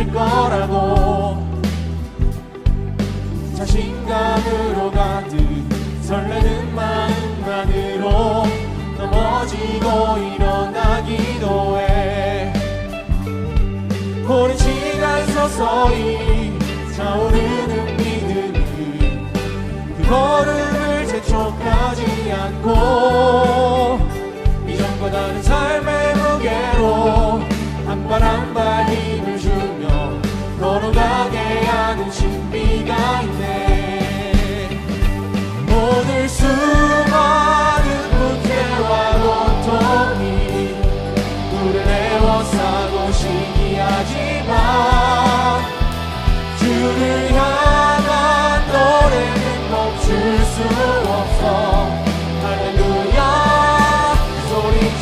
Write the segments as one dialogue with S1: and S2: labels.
S1: 수 있을 거라고. 자신감으로 가득 설레는 마음만으로 넘어지고 일어나기도 해. 오랜 시간 서서히 차오르는 믿음이 그 걸음을 재촉하지 않고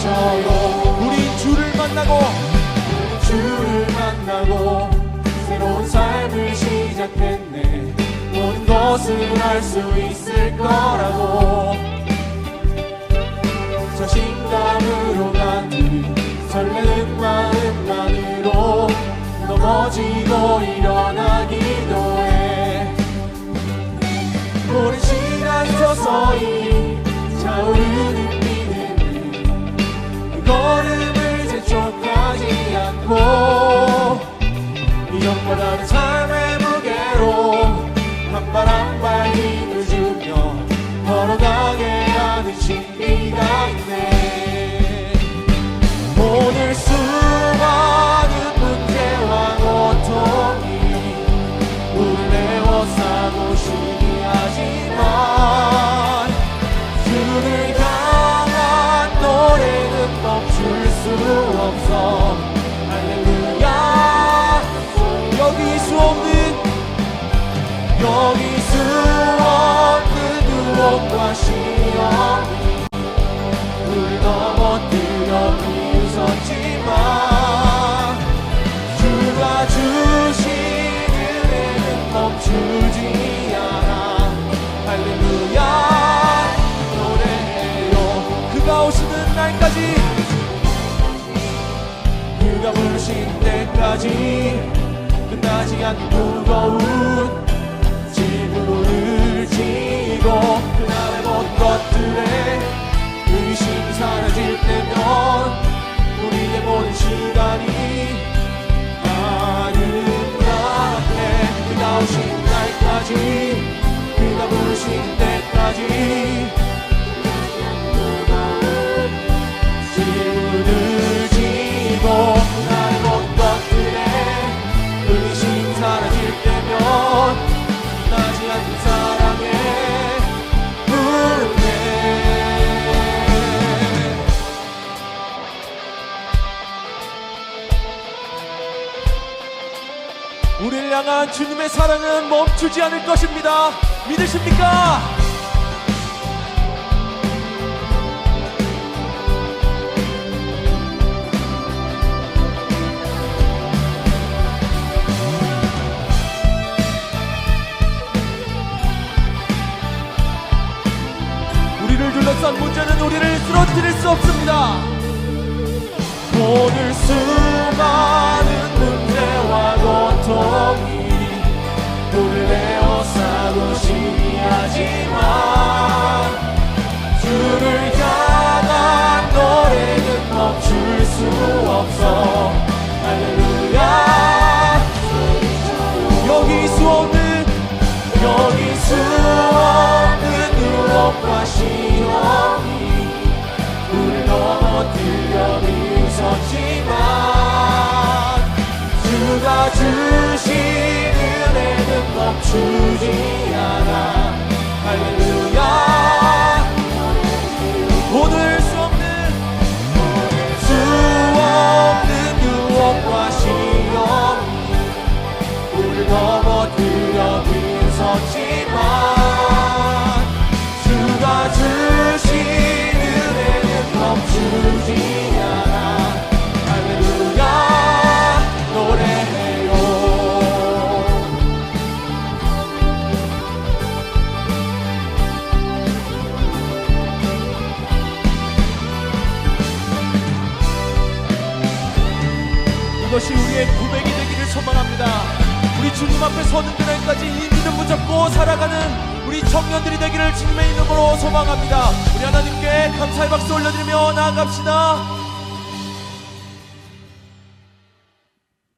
S1: 소리쳐요 우린 주를 만나고 주를 만나고 새로운 삶을 시작했네. 모든 것을 할수 있을 거라고. 자신감으로 가득 설레는 마음만으로 넘어지고 일어 때까지 끝나지 않는 무거운 우리를 향한 주님의 사랑은 멈추지 않을 것입니다. 믿으십니까? 우리를 둘러싼 문제는 우리를 쓰러뜨릴 수 없습니다. 오늘 문제와 고통이 우리를 에워싸고 시기하지만 주를 향한 노래는 멈출 수 없어. 할렐루야. 여기 수 없는 여기 수 없는 유혹과 시험이 우릴 넘어뜨려 비웃었지만 주가 주 신 은혜는 멈추지 않아. 할렐루야. 오늘 수 없는 수 없는 유혹과 시험이 우릴 넘어뜨려 비웃었 이것이 우리의 고백이 소망합니다. 우리 주님 앞에 서는 그날까지 이 믿음 붙잡고 살아가는 우리 청년들이 되기를 주님의 이름으로 소망합니다. 우리 하나님께 감사의 박수 올려드리며 나아갑시다.